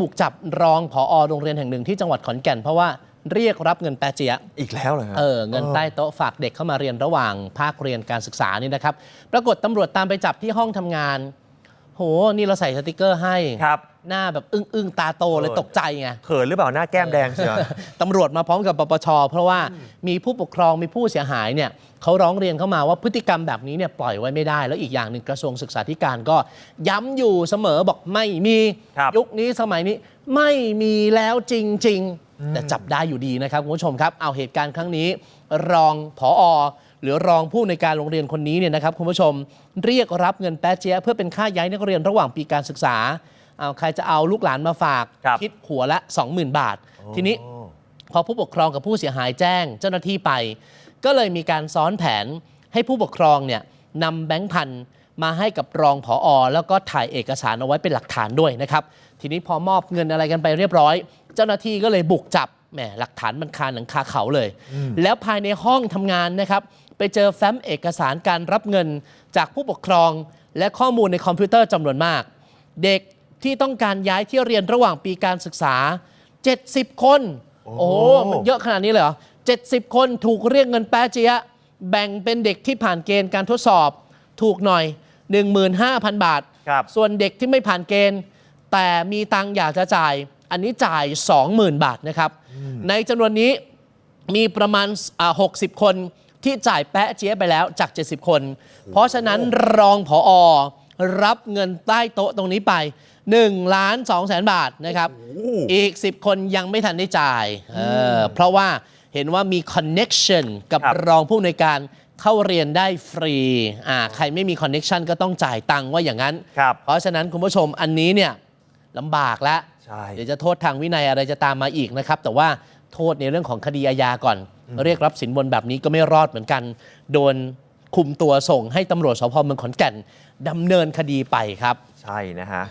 บุกจับรองผอโรงเรียนแห่งหนึ่งที่จังหวัดขอนแก่น เพราะว่าเรียกรับเงินแปะเจียะอีกแล้วเหรอฮะเออเงินใต้โต๊ะฝากเด็กเข้ามาเรียนระหว่างภาคเรียนการศึกษานี่นะครับ ปรากฏตำรวจตามไปจับที่ห้องทำงาน โห นี่เราใส่สติกเกอร์ให้ ครับ หน้าแบบอึ้งอึ้งๆตาโตเลยเออตกใจไงเขินหรือเปล่าหน้าแก้มแดงเชียวตำรวจมาพร้อมกับปปช เพราะว่ามีผู้ปกครองมีผู้เสียหายเนี่ยเขาร้องเรียนเข้ามาว่าพฤติกรรมแบบนี้เนี่ยปล่อยไว้ไม่ได้ แล้วอีกอย่างหนึ่งกระทรวงศึกษาธิการก็ย้ำอยู่เสมอบอกไม่มีครับยุคนี้สมัยนี้ไม่มีแล้วจริง ๆ แต่จับได้อยู่ดีนะครับคุณผู้ชมครับ เอาเหตุการณ์ครั้งนี้ รองผอหรือรองผู้ในวยการโรงเรียนคนนี้เนี่ยนะครับคุณผู้ชมเรียกรับเงินแป๊ะเจี๊ยะเพื่อเป็นค่าย้ายนักเรียนระหว่างปีการศึกษา เอาใครจะเอาลูกหลานมาฝากครับคิดหัวละ 20,000 บาท ทีนี้โอ้พอผู้ปกครองกับผู้เสียหายแจ้งเจ้าหน้าที่ไป ก็เลยมีการซ้อนแผนให้ผู้ปกครองเนี่ยนำแบงค์พันมาให้กับรองผออแล้วก็ถ่ายเอกสารเอาไว้เป็นหลักฐานด้วยนะครับ ทีนี้พอมอบเงินอะไรกันไปเรียบร้อย เจ้าหน้าที่ก็เลยบุกจับแหมหลักฐานมันคาหนังคาเขาเลย แล้วภายในห้องทำงานนะครับ ไปเจอแฟ้มเอกสารการรับเงินจากผู้ปกครอง และข้อมูลในคอมพิวเตอร์จำนวนมาก เด็ก ที่ต้องการย้ายที่เรียนระหว่างปีการศึกษา 70 คน โอ้โอ้โหมันเยอะขนาดนี้เลยเหรอ70 คนถูกเรียกเงินแป๊ะเจี๊ยะแบ่งเป็นเด็กที่ผ่านเกณฑ์การทดสอบ ถูกหน่อย 15,000 บาท ครับ ส่วนเด็กที่ไม่ผ่านเกณฑ์ แต่มีตังค์อยากจะจ่าย อันนี้จ่าย 20,000 บาทนะครับ ในจำนวนนี้มีประมาณอ่า60 คนที่จ่ายแปะเจี๊ยบไปแล้วจาก 70 คน เพราะฉะนั้นรองผออรับเงินใต้โต๊ะตรงนี้ไป 1ล้าน2แสนบาทนะครับ อีก 10 คนยังไม่ทันได้จ่ายเออเพราะว่าเห็นว่ามี connection กับครับ รองผู้ในวยการเข้าเรียนได้ฟรีอ่าใครไม่มี connection ก็ต้องจ่ายตังค์ว่าอย่างนั้น ครับ เพราะฉะนั้นคุณผู้ชมอันนี้เนี่ยลำบากแล้ว ใช่ เดี๋ยวจะโทษทางวินัยอะไรจะตามมาอีกนะครับ แต่ว่าโทษในเรื่องของคดีอาญาก่อน เรียกรับสินบนแบบนี้ก็ไม่รอดเหมือนกัน โดนคุมตัวส่งให้ตำรวจสพเมืองขอนแก่นดำเนินคดีไปครับ ใช่นะฮะ